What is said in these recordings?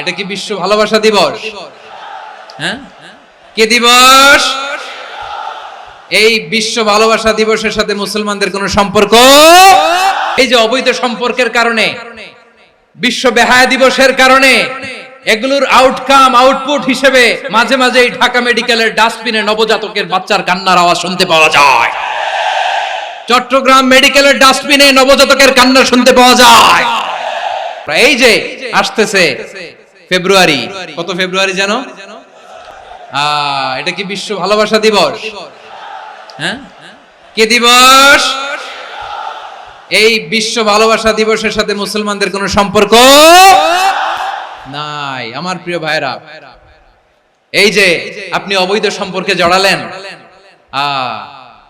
এটা কি বিশ্ব ভালোবাসা দিবস? হ্যাঁ? কে দিবস? এই বিশ্ব ভালোবাসা দিবসের সাথে মুসলমানদের কোনো সম্পর্ক? এই যে অবৈধ সম্পর্কের কারণে, বিশ্ব বেহায়া দিবসের কারণে, এগুলোর আউটকাম আউটপুট হিসেবে মাঝে মাঝে এই ঢাকা মেডিকেলের ডাস্টবিনে নবজাতকের বাচ্চার কান্নার আওয়াজ শুনতে পাওয়া যায়। চট্টগ্রাম মেডিকেলের ডাস্টবিনে নবজাতকের কান্না শুনতে পাওয়া যায়। এই যে আসতেছে ফেব্রুয়ারি। কত ফেব্রুয়ারি জানো? এটা কি বিশ্ব ভালোবাসা দিবস? হ্যাঁ? কে দিবস? এই বিশ্ব ভালোবাসা দিবসের সাথে মুসলমানদের কোনো সম্পর্ক নাই আমার প্রিয় ভাইরা এই যে আপনি অবৈধ সম্পর্কে জড়ালেন। আহ,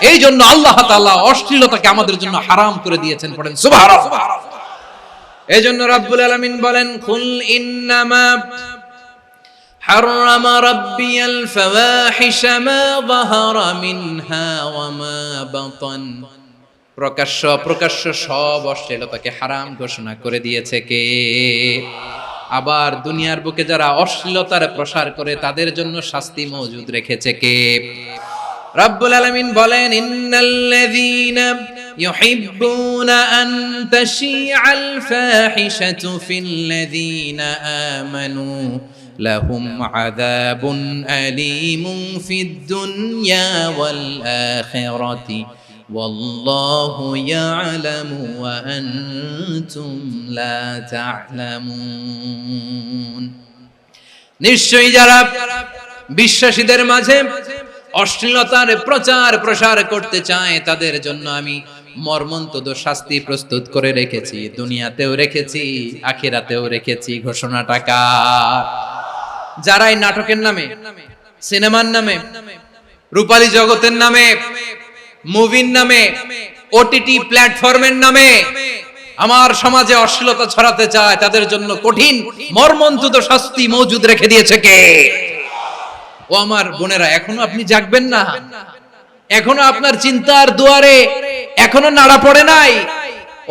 এই জন্য আল্লাহ তাআলা অশ্লীলতাকে আমাদের জন্য হারাম করে দিয়েছেন পড়েন সুবহানাল্লাহ এই জন্য রাব্বুল আলামিন বলেন কুল ইন্নামা حرم ربي الفواحش ما ظهر منها وما بطن প্রকাশ্য প্রকাশ্য সব অশ্লীলতাকে হারাম ঘোষণা করে দিয়েছে কে আবার দুনিয়ার বুকে যারা অশ্লীলতার প্রসার করে তাদের জন্য শাস্তি মজুদ রেখেছে কে রব্বুল আলামিন বলেন ইন্নাল্লাযীনা يحبون أن تشيع الفاحشة في الذين آمنوا لهم عذاب أليم في الدنيا والآخرة والله يعلم وأنتم لا تعلمون নিশ্চয়ই যারা বিশ্বাসীদের মাঝে অশ্লীলতার প্রচার প্রসার করতে চায়, তাদের জন্য আমি মর্মন্তদ শাস্তি প্রস্তুত করে রেখেছি, দুনিয়াতেও রেখেছি, আখিরাতেও রেখেছি ঘোষণা টাকা যারা এই নাটকের নামে, সিনেমার নামে, রূপালী জগতের নামে, মুভির নামে ওটিটি প্ল্যাটফর্মের নামে, আমার সমাজে অশ্লীলতা ছড়াতে চায়, তাদের জন্য কঠিন, মর্মন্তুদ শাস্তি মজুদ রেখে দিয়েছে কে? ও আমার বোনেরা, এখনও আপনি জাগবেন না। এখনও আপনার চিন্তার দুয়ারে এখনও নাড়া পড়ে নাই।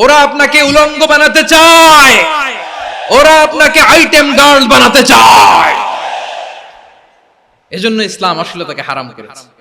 ওরা আপনাকে উলঙ্গ বানাতে চায়। ওরা আপনাকে আইটেম গার্ল বানাতে চায়। এজন্য ইসলাম আসলে তাকে হারাম করেছে।